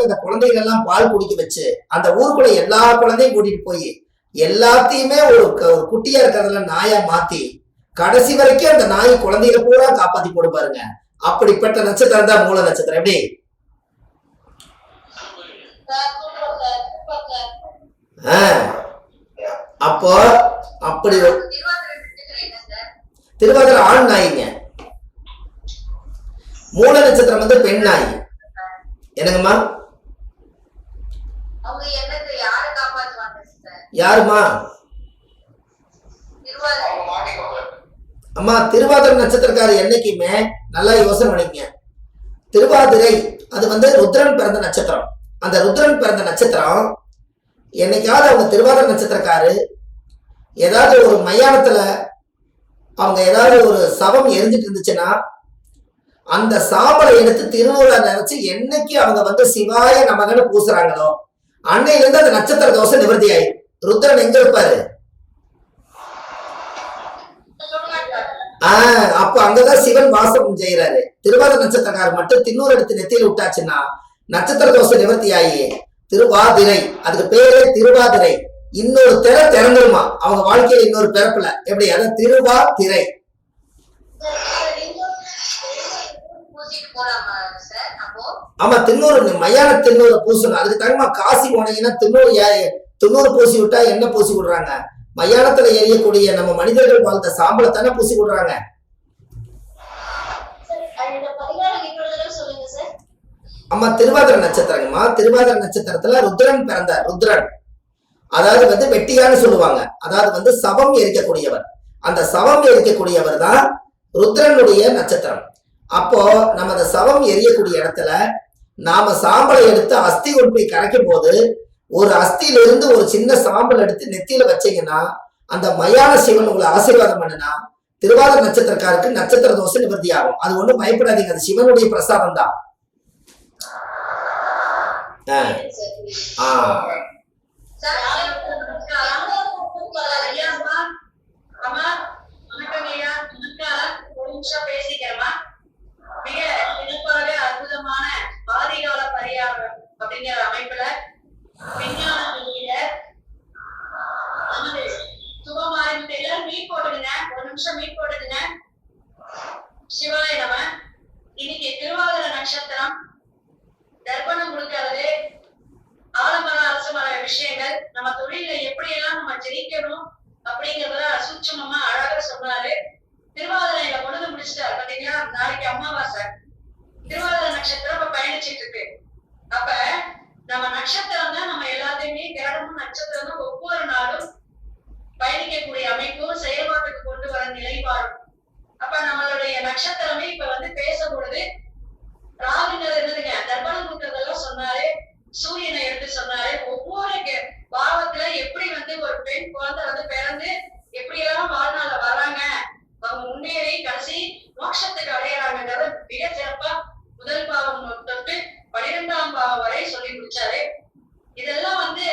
போய் அந்த குழந்தைகள் எல்லாம் பால் குடிக்க வச்சு அந்த ஊருக்குள்ள எல்லா குழந்தையும் கூட்டிட்டு போய் எல்லாத்தையுமே ஒரு ஒரு குட்டியா இருக்கிறதுல நாயா மாத்தி கடைசி வரைக்கும் அந்த நாய் குழந்தைகளை பூரா காப்பாத்தி போடு பாருங்க. அப்படிப்பட்ட நட்சத்திரம் தான் மூல நட்சத்திரம். எப்படி? ஆஹ் அப்போ அப்படி திருவாதிர ஆண் நாய்ங்க. மூல நட்சத்திரம் வந்து பெண் நாய். என்னங்கம்மா அவங்க என்னத்தை யாரை காப்பாத்துவாங்க சார் யாருமா? திருவாதிரை. அம்மா திருவாதிரை நட்சத்திரக்காரர் என்னைக்குமே நல்லா யோசனை பண்ணிக்கங்க. திருவாதிரை அது வந்து ருத்ரன் பிறந்த நட்சத்திரம். அந்த ருத்ரன் பிறந்த நட்சத்திரம் என்னைக்காவது அவங்க திருவாதிரை நட்சத்திரக்காரு ஏதாவது ஒரு மயானத்துல அவங்க ஏதாவது ஒரு சவம் எரிஞ்சிட்டு இருந்துச்சுன்னா அந்த சாம்பலை எடுத்து திருநூலா நினைச்சு என்னைக்கு அவங்க வந்து சிவாய நமகன்னு பூசுறாங்களோ அன்னையில இருந்து அந்த நட்சத்திர தோசை நிவர்த்தி ஆயி ருத்ரன் எங்க இருப்பாரு ஆஹ் அப்ப அங்கதான் சிவன் வாசம் செய்யறாரு திருவாத நட்சத்திரக்காரர் மட்டும் தின்னூர் எடுத்து நெத்தியில் விட்டாச்சுன்னா நட்சத்திர தோசை நிவர்த்தி ஆகி திருவாதிரை அதுக்கு பேரே திருவாதிரை இன்னொரு திரை திறந்துருமா அவங்க வாழ்க்கையில இன்னொரு பிறப்புல எப்படி அதான் திருவா திரை பூசிட்டு போலாமா சார் அப்போ ஆமா தின்னூறு மையான தின்னூறு பூசணும் அதுக்கு தகுமா காசி போனீங்கன்னா தின்னூறு ஏ- தின்னூறு பூசி விட்டா என்ன பூசி விடுறாங்க? மயானத்துல எரியக்கூடிய நம்ம மனிதர்கள் வாழ்ந்த சாம்பலை தானே பூசி விடுறாங்க. ஆமா சார் அம்மா திருவாதிரை நட்சத்திரங்கம்மா. திருவாதிர நட்சத்திரத்துல ருத்ரன் பிறந்தார் ருத்ரன். அதாவது வந்து வெட்டியான்னு சொல்லுவாங்க. அதாவது வந்து சவம் எரிக்கக்கூடியவர். அந்த சவம் எரிக்கக்கூடியவர் தான் ருத்ரனுடைய நட்சத்திரம். அப்போ நம்ம அந்த சவம் எரியக்கூடிய இடத்துல நாம சாம்பலை எடுத்து அஸ்தி கொண்டு போய் கரைக்கும் போது ஒரு அஸ்தியிலிருந்து ஒரு சின்ன சாம்பல் எடுத்து நெத்தியில வச்சீங்கன்னா அந்த மயான சிவன் உங்களை ஆசீர்வாதம் பண்ணுனா திருவாதிரை நட்சத்திரக்காருக்கு நட்சத்திர தோஷம் நிவர்த்தி ஆகும் அது ஒண்ணும் பயப்படாதீங்க அது சிவனுடைய பிரசாதம் தான் ஆ. ஆ சார் ஐயாம்மா, அம்மா, வணக்கம் ஐயா, வணக்கம். ஒரு நிமிஷம் பேசிக்கிறேம்மா. மிக சிறப்பாக அற்புதமான ஆதிகால பரிகாரம் அப்படிங்கிற அமைப்புல விஞ்ஞான வெளியில நமது சுபமாரி எல்லாரும் மீட் போட்டுடுங்க ஒரு நிமிஷம் மீட் போட்டுடுங்க சிவாய நம இன்னைக்கு திருவாதிரை நட்சத்திரம் தர்ப்பணம் கொடுக்கறது ஆலமர அரசமர விஷயங்கள் நம்ம தொழில எப்படி எல்லாம் நம்ம ஜெயிக்கணும் அப்படிங்கறத சூட்சமமா அழகா சொன்னாரு திருவாதிரையில பொழுது முடிச்சிட்டாரு பாத்தீங்களா நாளைக்கு அமாவாசை திருவாதிரை நட்சத்திரம் இப்ப பயணிச்சிட்டு இருக்கு அப்ப நம்ம நட்சத்திரம் தான் நம்ம எல்லாத்தையுமே கிரகமும் நட்சத்திரம் தான் ஒவ்வொரு நாளும் பயணிக்கக்கூடிய அமைப்பும் செயல்பாட்டுக்கு கொண்டு வர நிலைப்பாடும் அப்ப நம்மளுடைய நட்சத்திரமே இப்ப வந்து பேசும் பொழுது ராகுங்கிறது என்னதுங்க? தர்ப்பணம் கொடுக்கறதெல்லாம் சொன்னாரு சூரியனை எடுத்து சொன்னாரு. ஒவ்வொரு பாவத்துல எப்படி வந்து ஒரு பெண் குழந்தை வந்து பிறந்து எப்படி எல்லாம் வாழ்நாள்ல வர்றாங்க அவங்க முன்னேறி கடைசி மோட்சத்துக்கு அடையறாங்கன்றத மிக சிறப்பா முதல் பாவம் தொட்டு பனிரெண்டாம் பாவம் வரை சொல்லி முடிச்சாரு. இதெல்லாம் வந்து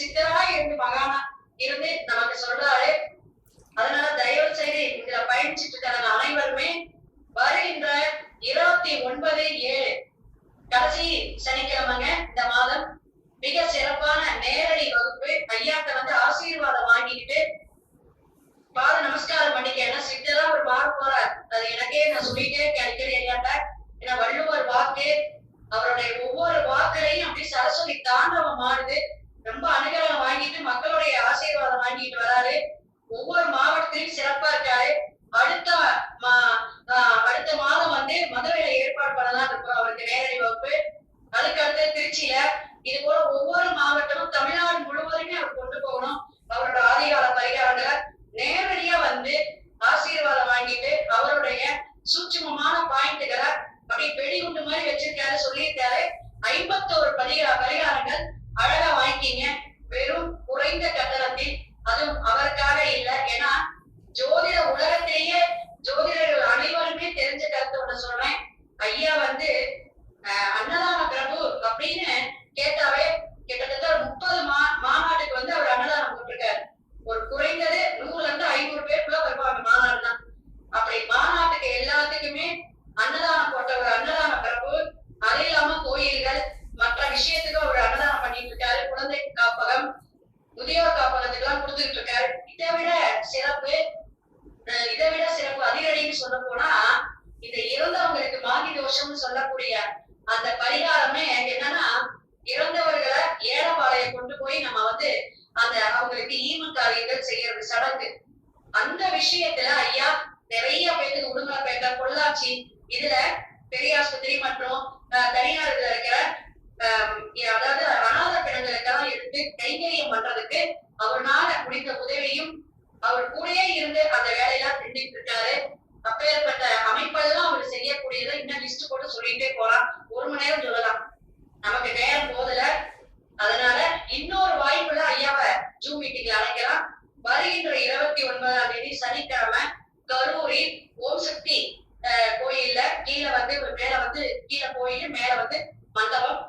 சித்தராய் சித்தரா இருந்து மகானா இருந்து நமக்கு சொல்றாரு. அதனால தயவு செய்து இதுல பயணிச்சுட்டு இருக்கிற அனைவருமே வருகின்ற இருபத்தி ஒன்பது ஏழு கடைசி சனிக்கிழமைங்க இந்த மாதம் மிக சிறப்பான நேரடி வகுப்பு. ஐயாட்ட வந்து ஆசீர்வாதம் வாங்கிக்கிட்டு பாத நமஸ்காரம் பண்ணிக்க. ஏன்னா சித்தரா ஒரு வாக்கு போறார். அது எனக்கே நான் சொல்லிட்டே இருக்கேன் அடிக்கடி ஐயாட்ட. ஏன்னா வள்ளுவர் வாக்கு அவருடைய ஒவ்வொரு வாக்குலையும் அப்படி சரஸ்வதி தாண்டவம் மாறுது. ரொம்ப அனுகூலம் வாங்கிட்டு மக்களுடைய ஆசீர்வாதம் வாங்கிட்டு வராரு. ஒவ்வொரு மாவட்டத்திலும் சிறப்பா இருக்காரு. அடுத்த அடுத்த மாதம் வந்து மதுரையில ஏற்பாடு பண்ணலாம் இருக்கிறோம் அவருக்கு நேரடி வகுப்பு. அதுக்கடுத்து திருச்சியில. இது போல ஒவ்வொரு இதை விட சிறப்பு இதை விட சிறப்பு அதிரடின்னு சொல்ல போனா இந்த இறந்தவங்களுக்கு மாகி தோஷம்னு சொல்லக்கூடிய அந்த பரிகாரமே என்னன்னா இறந்தவர்களை ஏலப்பாளைய கொண்டு போய் நம்ம வந்து அந்த அவங்களுக்கு ஈம காரியங்கள் செய்யறது சடங்கு. அந்த விஷயத்துல ஐயா நிறைய பேருக்கு உடுமலைப்பேட்டை பொள்ளாச்சி இதுல பெரியாஸ்பத்திரி மற்றும் அஹ், தனியார் இதுல இருக்கிற அஹ், அதாவது அனாத பிணங்களுக்கெல்லாம் எடுத்து கைங்கரியம் பண்றதுக்கு அவர்னால முடிந்த உதவியும் அவர் கூடயே இருந்து அந்த வேலையெல்லாம் செஞ்சுட்டு இருக்காரு அப்பேற்பட்ட அமைப்பெல்லாம் அவர் செய்யக்கூடியதை இன்னும் லிஸ்ட் போட்டு சொல்லிட்டே போலாம். ஒரு மணி நேரம் சொல்லலாம். நமக்கு நேரம் போதல அதனால இன்னொரு வாய்ப்புல ஐயாவை ஜூம் மீட்டிங்ல அழைக்கலாம் வருகின்ற இருபத்தி ஒன்பதாம் தேதி சனிக்கிழமை கரூரில் ஓம் சக்தி அஹ், கோயில்ல கீழே வந்து மேல வந்து கீழே கோயில் மேல வந்து மண்டபம்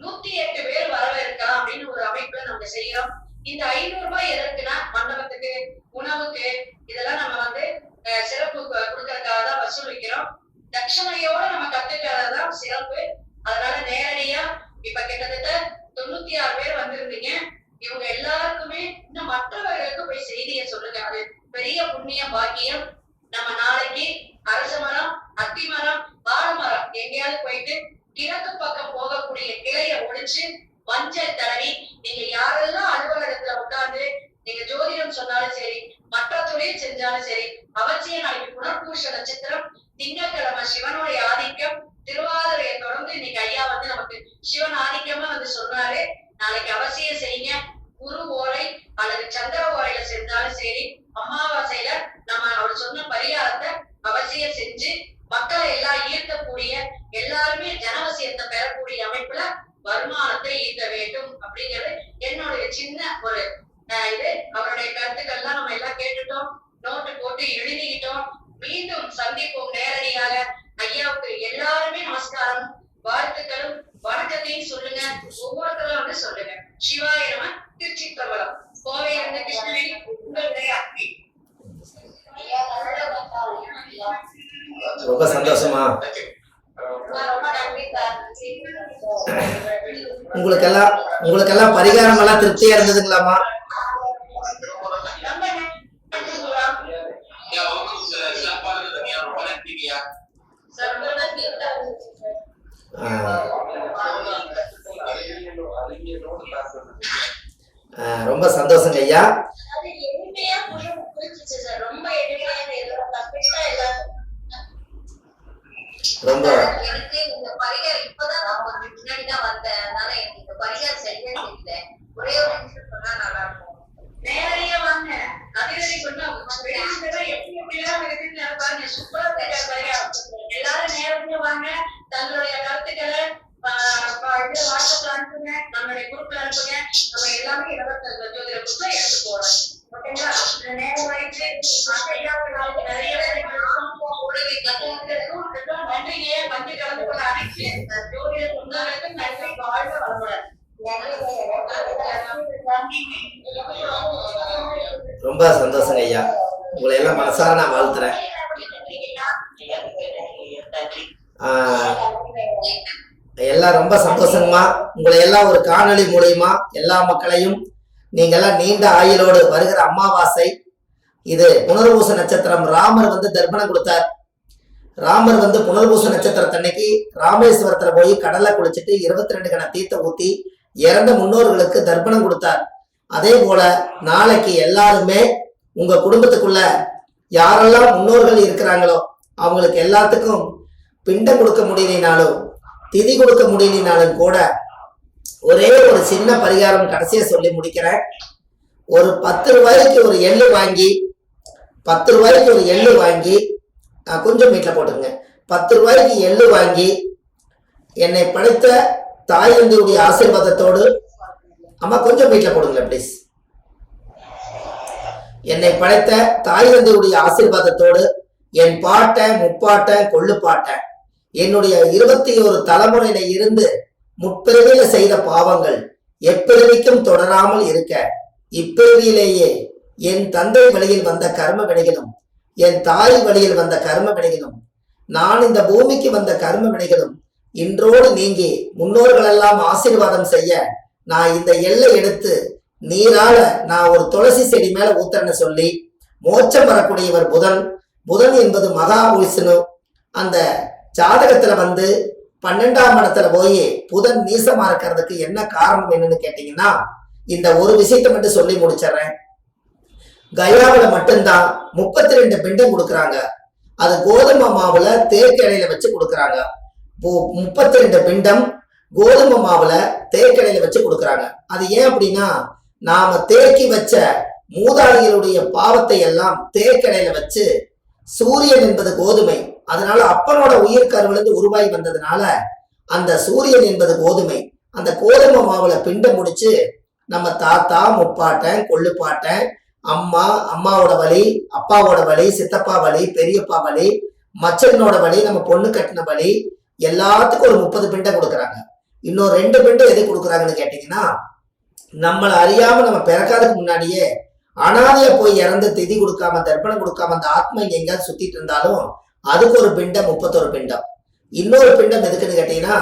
நூத்தி எட்டு பேர் வரவேற்கலாம் அப்படின்னு ஒரு அமைப்புல நம்ம செய்யறோம் இந்த ஐநூறு ரூபாய் எதற்குன்னா மண்டபத்துக்கு உணவுக்கு இதெல்லாம் நம்ம வந்து அஹ், சிறப்பு கு- கொடுக்கறதுக்காக தான் வசூலிக்கிறோம் தட்சணையோட நம்ம கத்துக்கிறது தான் சிறப்பு. அதனால நேரடியா இப்ப கிட்டத்தட்ட தொண்ணூத்தி ஆறு பேர் வந்திருந்தீங்க. இவங்க எல்லாருக்குமே இன்னும் மற்றவர்களுக்கு போய் செய்தியை சொல்லுங்க. அது பெரிய புண்ணிய பாக்கியம். நம்ம நாளைக்கு அரச மரம் அத்தி மரம் வாழை மரம் எங்கேயாவது போயிட்டு கிழக்கு பக்கம் போகக்கூடிய கிளைய ஒழிச்சு மஞ்சள் தடவி நீங்க யாரெல்லாம் அலுவலகத்துல உட்கார்ந்து நீங்க ஜோதிடம் சொன்னாலும் சரி மற்ற தொழில் செஞ்சாலும் சரி அவசியம் நாளைக்கு புனர்பூஷ நட்சத்திரம் திங்கட்கிழமை சிவனுடைய ஆதிக்கம் திருவாதிரையை தொடர்ந்து இன்னைக்கு ஐயா வந்து நமக்கு சிவன் ஆதிக்கமா வந்து சொன்னாரு நாளைக்கு அவசியம் செய்யுங்க. குரு ஓலை அல்லது சந்திர ஓலையில செஞ்சாலும் சரி அமாவாசையில நம்ம அவர் சொன்ன பரிகாரத்தை அவசியம் செஞ்சு மக்களை எல்லாம் ஈர்க்கக்கூடிய எல்லாருமே ஜனவசியத்தை பெறக்கூடிய அமைப்புல வருமானத்தை ஈர்க்க வேண்டும் அப்படிங்கிறது என்னுடைய சின்ன ஒரு அஹ், இது. ரொம்ப சந்தோஷமா? உங்களுக்கெல்லாம் உங்களுக்கெல்லாம் பரிகாரம் எல்லாம் திருப்தியா இருந்ததுங்களாமா ரொம்ப சந்தோஷங்க ஐயா. ரொம்ப ரொம்ப எனக்கு இந்த பரிகாரம் இப்பதான் நான் கொஞ்சம் முன்னாடி தான் வந்தேன். அதனால எனக்கு இந்த பரிகாரம் சரியா தெரியல. ஒரே ஒரு நிமிஷம் சொன்னா நல்லா இருக்கும். நேரடியா வாங்க. அதிரடி சொன்னா வெளியில எப்படி எப்படிலாம் இருக்குன்னு பாருங்க. சூப்பரா இருக்காரு பரிகாரம் எல்லாரும் நேரடியா வாங்க தங்களுடைய கருத்துக்களை ஆஹ் ப- இது வாட்ஸ்அப்ல அனுப்புங்க நம்மளுடைய குரூப்ல அனுப்புங்க நம்ம எல்லாமே இலவச ஜோதிட புத்தகம் எடுத்து போறோம் ஓகேங்களா இந்த நேரம் ஆயிடுச்சு ஐயாவுக்கு நாளைக்கு நிறைய பேர் நன்றியே வந்து கலந்து கொள்ள அனைத்து ஜோதிட சொந்தங்களுக்கு நன்றி வாழ்க வளமுடன் ரொம்ப சந்தோஷங்க ஐயா. உங்களை எல்லாம் மனசார நான் வாழ்த்துறேன். எல்லாம் ரொம்ப சந்தோஷங்கம்மா. உங்களை எல்லாம் ஒரு காணொளி மூலியமா எல்லா மக்களையும் நீங்க எல்லாம் நீண்ட ஆயுளோடு வருகிற அமாவாசை. இது புனர்பூச நட்சத்திரம். ராமர் வந்து தர்ப்பணம் கொடுத்தார். ராமர் வந்து புனர்பூச நட்சத்திரத்தன்னைக்கு ராமேஸ்வரத்துல போய் கடல்ல குளிச்சுட்டு இருபத்தி ரெண்டு கண தீர்த்த ஊத்தி இறந்த முன்னோர்களுக்கு தர்ப்பணம் கொடுத்தார். அதே போல நாளைக்கு எல்லாருமே உங்க குடும்பத்துக்குள்ள யாரெல்லாம் முன்னோர்கள் இருக்கிறாங்களோ அவங்களுக்கு எல்லாத்துக்கும் பிண்டம் கொடுக்க முடியலினாலும் திதி கொடுக்க முடியலினாலும் கூட ஒரே ஒரு சின்ன பரிகாரம் கடைசியை சொல்லி முடிக்கிறேன். ஒரு பத்து ரூபாய்க்கு ஒரு எள்ளு வாங்கி பத்து ரூபாய்க்கு ஒரு எள்ளு வாங்கி நான் கொஞ்சம் வீட்டில் போட்டுங்க பத்து ரூபாய்க்கு எள்ளு வாங்கி என்னை படைத்த தாய் தந்தையுடைய ஆசீர்வாதத்தோடு அம்மா கொஞ்சம் வீட்டில் போடுங்களேன் ப்ளீஸ் என்னை படைத்த தாய் தந்தையுடைய ஆசீர்வாதத்தோடு என் பாட்டை முப்பாட்டை கொள்ளு பாட்டை. என்னுடைய இருபத்தி ஒரு தலைமுறையில இருந்து முற்பிறவியில செய்த பாவங்கள் எப்பிறவிக்கும் தொடராமல் இருக்க இப்பிறவியிலேயே என் தந்தை வழியில் வந்த கர்ம வினைகளும் என் தாய் வழியில் வந்த கர்ம வினைகளும் நான் இந்த பூமிக்கு வந்த கர்ம வினைகளும் இன்றோடு நீங்கி முன்னோர்களெல்லாம் ஆசீர்வாதம் செய்ய நான் இந்த எல்லை எடுத்து நீரால நான் ஒரு துளசி செடி மேல ஊத்துறேன்னு சொல்லி மோட்சம் வரக்கூடியவர் புதன். புதன் என்பது மகா விஷ்ணு. அந்த ஜாதகத்துல வந்து பன்னெண்டாம் இடத்துல போய் புதன் நீசமா இருக்கிறதுக்கு என்ன காரணம் என்னன்னு கேட்டீங்கன்னா இந்த ஒரு விஷயத்தை மட்டும் சொல்லி முடிச்சிடுறேன். கயாவுல மட்டும்தான் முப்பத்தி ரெண்டு பிண்டம் கொடுக்குறாங்க. அது கோதுமை மாவுல தேக்கடையில வச்சு கொடுக்குறாங்க. முப்பத்தி ரெண்டு பிண்டம் கோதுமை மாவுல தேக்கடையில வச்சு கொடுக்குறாங்க. அது ஏன் அப்படின்னா நாம தேக்கி வச்ச மூதாளிகளுடைய பாவத்தை எல்லாம் தேக்கடையில வச்சு சூரியன் என்பது கோதுமை. அதனால அப்பனோட உயிர் கருவிலிருந்து உருவாகி வந்ததுனால அந்த சூரியன் என்பது கோதுமை. அந்த கோதுமை மாவுல பிண்ட முடிச்சு நம்ம தாத்தா முப்பாட்டன் கொள்ளுப்பாட்டன் அம்மா அம்மாவோட வழி அப்பாவோட வழி சித்தப்பா வழி பெரியப்பா வழி மச்சனோட வழி நம்ம பொண்ணு கட்டின வழி எல்லாத்துக்கும் ஒரு முப்பது பிண்டை கொடுக்குறாங்க. இன்னும் ரெண்டு பெண்டு எது கொடுக்குறாங்கன்னு கேட்டீங்கன்னா நம்மளை அறியாம நம்ம பிறக்காததுக்கு முன்னாடியே அனாதைய போய் இறந்து திதி கொடுக்காம தர்ப்பணம் கொடுக்காம அந்த ஆத்மா இங்க எங்கேயாவது சுத்திட்டு இருந்தாலும் அதுக்கு ஒரு பிண்டம் முப்பத்தொரு பிண்டம். இன்னொரு பிண்டம் எதுக்குன்னு கேட்டீங்கன்னா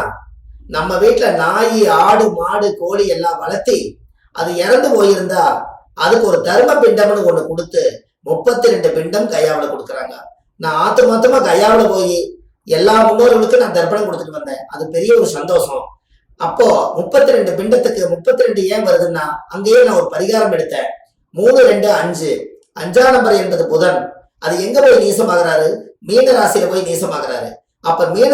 நம்ம வீட்டுல நாய் ஆடு மாடு கோழி எல்லாம் வளர்த்தி அது இறந்து போயிருந்தா அதுக்கு ஒரு தர்ம பிண்டம்னு ஒண்ணு கொடுத்து முப்பத்தி ரெண்டு பிண்டம் கையாவில கொடுக்குறாங்க. நான் ஆத்து மாத்தமா கையாவில போய் எல்லா முன்னோர்களுக்கும் நான் தர்ப்பணம் கொடுத்துட்டு வந்தேன். அது பெரிய ஒரு சந்தோஷம். அப்போ முப்பத்தி ரெண்டு பிண்டத்துக்கு முப்பத்தி ரெண்டு ஏன் வருதுன்னா அங்கேயே நான் ஒரு பரிகாரம் எடுத்தேன். மூணு ரெண்டு அஞ்சு. அஞ்சாம் நம்பர் என்பது புதன். அது எங்க போய் நீசமாகிறாரு? மீன ராசியில போய் நீசமாகிறாரு. அப்ப மீன